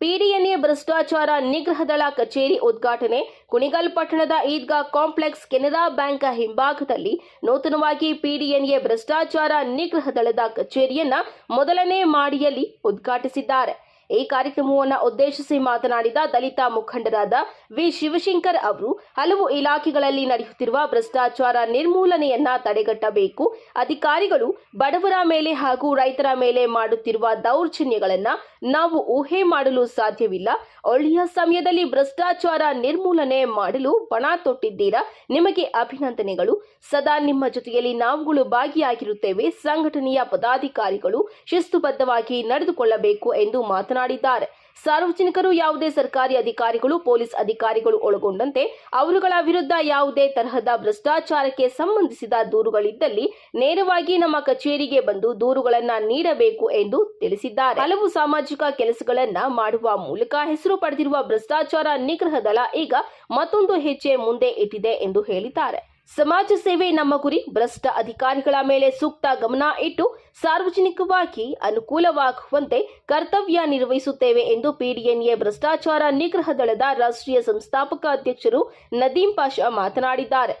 ಪಿಡಿಎನ್ಎ ಭ್ರಷ್ಟಾಚಾರ ನಿಗ್ರಹ ದಳ ಕಚೇರಿ ಉದ್ಘಾಟನೆ. ಕುಣಿಗಲ್ ಪಟ್ಟಣದ ಈದ್ಗಾ ಕಾಂಪ್ಲೆಕ್ಸ್ ಕೆನರಾ ಬ್ಯಾಂಕ್ ಹಿಂಭಾಗದಲ್ಲಿ ನೂತನವಾಗಿ ಪಿಡಿಎನ್ಎ ಭ್ರಷ್ಟಾಚಾರ ನಿಗ್ರಹ ದಳದ ಕಚೇರಿಯನ್ನ ಮೊದಲನೇ ಮಾಡಿಯಲ್ಲಿ ಉದ್ಘಾಟಿಸಿದ್ದಾರೆ. ಈ ಕಾರ್ಯಕ್ರಮವನ್ನು ಉದ್ದೇಶಿಸಿ ಮಾತನಾಡಿದ ದಲಿತ ಮುಖಂಡರಾದ ವಿ ಶಿವಶಂಕರ್ ಅವರು, ಹಲವು ಇಲಾಖೆಗಳಲ್ಲಿ ನಡೆಯುತ್ತಿರುವ ಭ್ರಷ್ಟಾಚಾರ ನಿರ್ಮೂಲನೆಯನ್ನ ತಡೆಗಟ್ಟಬೇಕು, ಅಧಿಕಾರಿಗಳು ಬಡವರ ಮೇಲೆ ಹಾಗೂ ರೈತರ ಮೇಲೆ ಮಾಡುತ್ತಿರುವ ದೌರ್ಜನ್ಯಗಳನ್ನ ನಾವು ಊಹೆ ಮಾಡಲು ಸಾಧ್ಯವಿಲ್ಲ. ಒಳ್ಳೆಯ ಸಮಯದಲ್ಲಿ ಭ್ರಷ್ಟಾಚಾರ ನಿರ್ಮೂಲನೆ ಮಾಡಲು ಪಣ ತೊಟ್ಟಿದ್ದೀರಾ? ನಿಮಗೆ ಅಭಿನಂದನೆಗಳು. ಸದಾ ನಿಮ್ಮ ಜೊತೆಯಲ್ಲಿ ನಾವುಗಳು ಭಾಗಿಯಾಗಿರುತ್ತೇವೆ. ಸಂಘಟನೆಯ ಪದಾಧಿಕಾರಿಗಳು ಶಿಸ್ತುಬದ್ಧವಾಗಿ ನಡೆದುಕೊಳ್ಳಬೇಕು ಎಂದು ಮಾತನಾಡಿದ್ದಾರೆ. ಸಾರ್ವಜನಿಕರು ಯಾವುದೇ ಸರ್ಕಾರಿ ಅಧಿಕಾರಿಗಳು, ಪೊಲೀಸ್ ಅಧಿಕಾರಿಗಳು ಒಳಗೊಂಡಂತೆ ಅವರುಗಳ ವಿರುದ್ಧ ಯಾವುದೇ ತರಹದ ಭ್ರಷ್ಟಾಚಾರಕ್ಕೆ ಸಂಬಂಧಿಸಿದ ದೂರುಗಳಿದ್ದಲ್ಲಿ ನೇರವಾಗಿ ನಮ್ಮ ಕಚೇರಿಗೆ ಬಂದು ದೂರುಗಳನ್ನು ನೀಡಬೇಕು ಎಂದು ತಿಳಿಸಿದ್ದಾರೆ. ಹಲವು ಸಾಮಾಜಿಕ ಕೆಲಸಗಳನ್ನ ಮಾಡುವ ಮೂಲಕ ಹೆಸರು ಪಡೆದಿರುವ ಭ್ರಷ್ಟಾಚಾರ ನಿಗ್ರಹ ದಳ ಈಗ ಮತ್ತೊಂದು ಹೆಜ್ಜೆ ಮುಂದೆ ಇಟ್ಟಿದೆ ಎಂದು ಹೇಳಿದ್ದಾರೆ. ಸಮಾಜ ಸೇವೆ ನಮ್ಮ ಗುರಿ. ಭ್ರಷ್ಟ ಅಧಿಕಾರಿಗಳ ಮೇಲೆ ಸೂಕ್ತ ಗಮನ ಇಟ್ಟು ಸಾರ್ವಜನಿಕವಾಗಿ ಅನುಕೂಲವಾಗುವಂತೆ ಕರ್ತವ್ಯ ನಿರ್ವಹಿಸುತ್ತೇವೆ ಎಂದು ಪಿಡಿಎನ್ಎ ಭ್ರಷ್ಟಾಚಾರ ನಿಗ್ರಹ ದಳದ ರಾಷ್ಟ್ರೀಯ ಸಂಸ್ಥಾಪಕ ಅಧ್ಯಕ್ಷರು ನದೀಂ ಪಾಷಾ ಮಾತನಾಡಿದ್ದಾರೆ.